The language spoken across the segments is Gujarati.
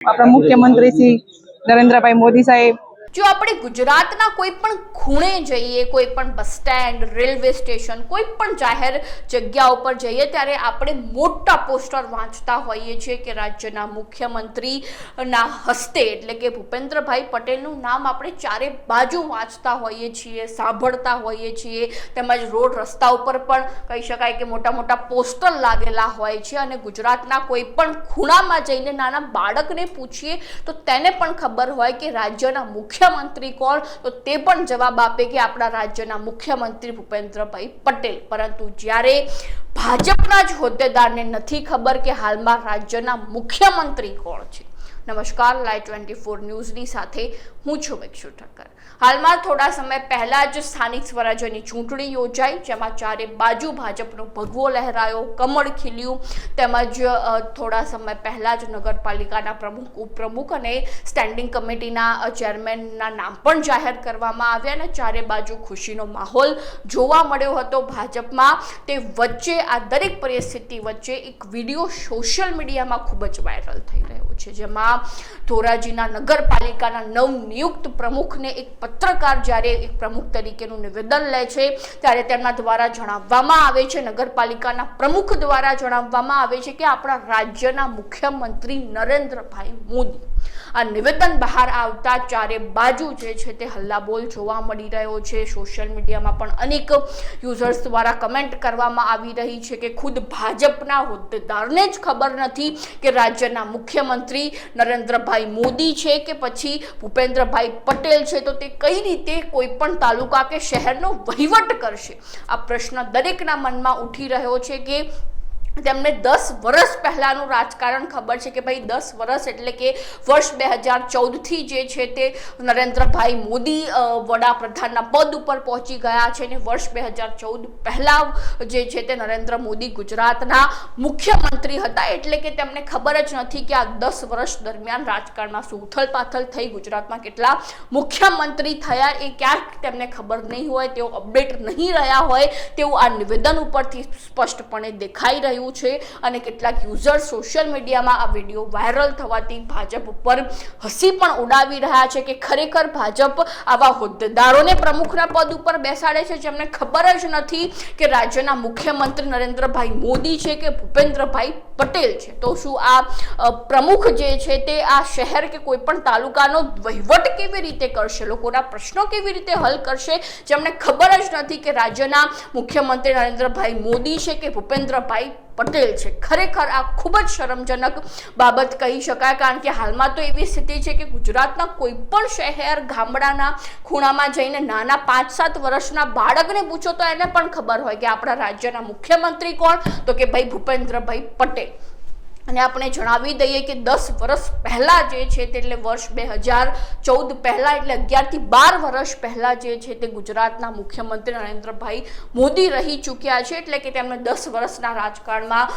આપણા મુખ્યમંત્રી શ્રી નરેન્દ્રભાઈ મોદી સાહેબ જો આપણે ગુજરાતના કોઈ પણ ખૂણે જઈએ, કોઈ પણ બસ સ્ટેન્ડ, રેલવે સ્ટેશન, કોઈ પણ જાહેર જગ્યા ઉપર જઈએ, ત્યારે આપણે મોટા પોસ્ટર વાંચતા હોઈએ છીએ કે રાજ્યના મુખ્યમંત્રીના હસ્તે, એટલે કે ભૂપેન્દ્રભાઈ પટેલનું નામ આપણે ચારે બાજુ વાંચતા હોઈએ છીએ, સાંભળતા હોઈએ છીએ. તેમજ રોડ રસ્તા ઉપર પણ કહી શકાય કે મોટા મોટા પોસ્ટર લાગેલા હોય છે. અને ગુજરાતના કોઈ પણ ખૂણામાં જઈને નાના બાળકને પૂછીએ, તો તેને પણ ખબર હોય કે રાજ્યના મુખ્યમંત્રી કોણ? તો તે પણ જવાબ આપે કે આપણા રાજ્યના મુખ્યમંત્રી ભૂપેન્દ્રભાઈ પટેલ. પરંતુ જ્યારે ભાજપના જ હોદ્દેદારને નથી ખબર કે હાલમાં રાજ્યના મુખ્યમંત્રી કોણ છે નમસ્કાર લાઈવ ટ્વેન્ટી ફોર ન્યૂઝની સાથે હું છું મિક્ષુ ઠક્કર. હાલમાં થોડા સમય પહેલા જ સ્થાનિક સ્વરાજ્યની ચૂંટણી યોજાઈ, જેમાં ચારે બાજુ ભાજપનો ભગવો લહેરાયો, કમળ ખીલ્યું, તેમજ થોડા સમય પહેલા જ નગરપાલિકાના પ્રમુખ, ઉપપ્રમુખ અને સ્ટેન્ડિંગ કમિટીના ચેરમેનના નામ પણ જાહેર કરવામાં આવ્યા અને ચારે બાજુ ખુશીનો માહોલ જોવા મળ્યો હતો. ભાજપમાં તે વચ્ચે, આ દરેક પરિસ્થિતિ વચ્ચે એક વીડિયો સોશિયલ મીડિયામાં ખૂબ જ વાયરલ થઈ રહ્યો છે, જેમાં ધોરાજીના નગરપાલિકાના નવનિયુક્ત પ્રમુખને એક પત્રકાર જ્યારે એક પ્રમુખ તરીકેનું નિવેદન લે છે, ત્યારે તેમના દ્વારા જણાવવામાં આવે છે, નગરપાલિકાના પ્રમુખ દ્વારા જણાવવામાં આવે છે કે આપણા રાજ્યના મુખ્યમંત્રી નરેન્દ્રભાઈ મોદી. આ નિવેદન બહાર આવતા ચારે બાજુ જે છે તે હલ્લાબોલ જોવા મળી રહ્યો છે. સોશિયલ મીડિયામાં પણ અનેક યુઝર્સ દ્વારા કમેન્ટ કરવામાં આવી રહી છે કે ખુદ ભાજપના હોદ્દેદારને જ ખબર નથી કે રાજ્યના મુખ્યમંત્રી નરેન્દ્રભાઈ મોદી છે કે પછી ભૂપેન્દ્રભાઈ પટેલ છે, તો તે કઈ રીતે કોઈ પણ તાલુકા કે શહેરનો વહીવટ કરશે? આ પ્રશ્ન દરેકના મનમાં ઉઠી રહ્યો છે કે તેમને દસ વર્ષ પહેલાંનું રાજકારણ ખબર છે કે ભાઈ દસ વર્ષ એટલે કે વર્ષ બે હજાર ચૌદથી જે છે તે નરેન્દ્રભાઈ મોદી વડાપ્રધાનના પદ ઉપર પહોંચી ગયા છે અને વર્ષ બે હજાર ચૌદ પહેલાં જે છે તે નરેન્દ્ર મોદી ગુજરાતના મુખ્યમંત્રી હતા. એટલે કે તેમને ખબર જ નથી કે આ દસ વર્ષ દરમિયાન રાજકારણમાં શું ઉથલપાથલ થઈ ગુજરાતમાં કેટલા મુખ્યમંત્રી થયા એ ક્યાંક તેમને ખબર નહીં હોય, તેઓ અપડેટ નહીં રહ્યા હોય, તેવું આ નિવેદન ઉપરથી સ્પષ્ટપણે દેખાઈ રહ્યું છે અને કેટલાક યુઝર સોશિયલ મીડિયામાં આ વીડિયો વાયરલ થવાથી ભાજપ ઉપર હસી પણ ઉડાવી રહ્યા છે કે ખરેખર ભાજપ આવા હોદ્દેદારોને પ્રમુખના પદ ઉપર બેસાડે છે જેમને ખબર જ નથી કે રાજ્યના મુખ્યમંત્રી નરેન્દ્રભાઈ મોદી છે કે ભૂપેન્દ્રભાઈ પટેલ છે. તો શું આ પ્રમુખ જે છે તે આ શહેર કે કોઈ પણ તાલુકાનો વહીવટ કેવી રીતે કરશે? લોકોના પ્રશ્નો કેવી રીતે હલ કરશે? જેમને ખબર જ નથી કે રાજ્યના મુખ્યમંત્રી નરેન્દ્રભાઈ મોદી છે કે ભૂપેન્દ્રભાઈ પટેલ છે. ખરેખર આ ખૂબ જ શરમજનક બાબત કહી શકાય, કારણ કે હાલમાં તો એવી સ્થિતિ છે કે ગુજરાતના કોઈ પણ શહેર ગામડાના ખૂણામાં જઈને નાના પાંચ સાત વર્ષના બાળકને પૂછો તો એને પણ ખબર હોય કે આપણા રાજ્યના મુખ્યમંત્રી કોણ? તો કે ભાઈ ભૂપેન્દ્રભાઈ પટેલ. અને આપણે જણાવી દઈએ કે દસ વર્ષ પહેલાં જે છે તે એટલે વર્ષ બે હજાર ચૌદ પહેલાં એટલે અગિયારથી બાર વર્ષ પહેલાં જે છે તે ગુજરાતના મુખ્યમંત્રી નરેન્દ્રભાઈ મોદી રહી ચૂક્યા છે. એટલે કે તેમને દસ વર્ષના રાજકારણમાં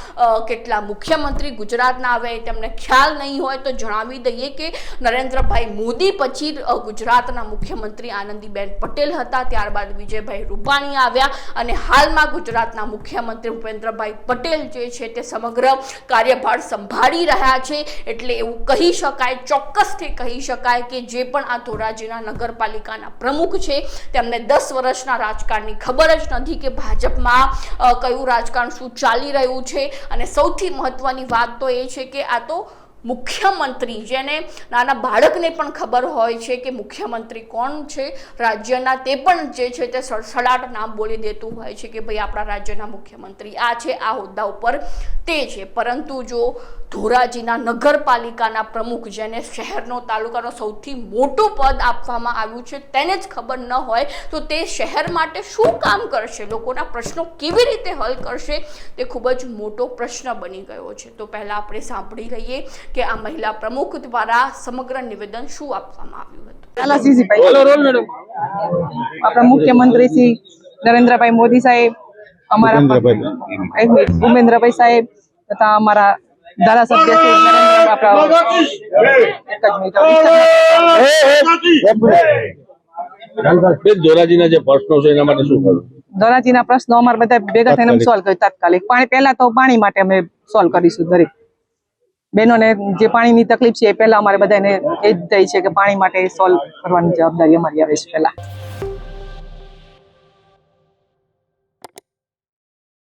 કેટલા મુખ્યમંત્રી ગુજરાતના આવે તેમને ખ્યાલ નહીં હોય તો જણાવી દઈએ કે નરેન્દ્રભાઈ મોદી પછી ગુજરાતના મુખ્યમંત્રી આનંદીબેન પટેલ હતા. ત્યારબાદ વિજયભાઈ રૂપાણી આવ્યા અને હાલમાં ગુજરાતના મુખ્યમંત્રી ભૂપેન્દ્રભાઈ પટેલ જે છે તે સમગ્ર કાર્યભાર સંભાળી રહ્યા છે એટલે એવું કહી શકાય, ચોક્કસથી કહી શકાય કે જે પણ આ ધોરાજીના નગરપાલિકાના પ્રમુખ છે, તેમને દસ વર્ષના રાજકારણની ખબર જ નથી કે ભાજપમાં કયું રાજકારણ શું ચાલી રહ્યું છે. અને સૌથી મહત્વની વાત તો એ છે કે આ તો મુખ્યમંત્રી, જેને નાના બાળકને પણ ખબર હોય છે કે મુખ્યમંત્રી કોણ છે, રાજ્યના તે પણ જે છે તે સડસડાટ નામ બોલી દેતું હોય છે કે ભાઈ આપણા રાજ્યના મુખ્યમંત્રી આ છે, આ હોદ્દા ઉપર તે છે. પરંતુ જો ધોરાજીના નગરપાલિકાના પ્રમુખ, જેને શહેરનો તાલુકાનો સૌથી મોટું પદ આપવામાં આવ્યું છે તેને જ ખબર ન હોય, તો તે શહેર માટે શું કામ કરશે? લોકોના પ્રશ્નો કેવી રીતે હલ કરશે? તે ખૂબ જ મોટો પ્રશ્ન બની ગયો છે. તો પહેલાં આપણે સાંભળી લઈએ કે આ મહિલા પ્રમુખ દ્વારા સમગ્ર નિવેદન શું આપવામાં આવ્યું હતું? આપણા મુખ્યમંત્રી શ્રી નરેન્દ્રભાઈ મોદી સાહેબ અમારા ભૂપેન્દ્રભાઈ. સાહેબ તથા અમારા ધારાસભ્ય ધોરાજીના જે પ્રશ્નો છે એના માટે શું કરવું ધોરાજીના પ્રશ્નો અમારા બધા ભેગા થઈને સોલ્વ કરી તાત્કાલિક. પાણી પહેલા તો પાણી માટે અમે સોલ્વ કરીશું દરેક. બહેનોને જે પાણીની તકલીફ છે એ પહેલા અમારે બધાને એ જ થઈ છે કે પાણી માટે સોલ્વ કરવાની જવાબદારી અમારી આવે છે પહેલા.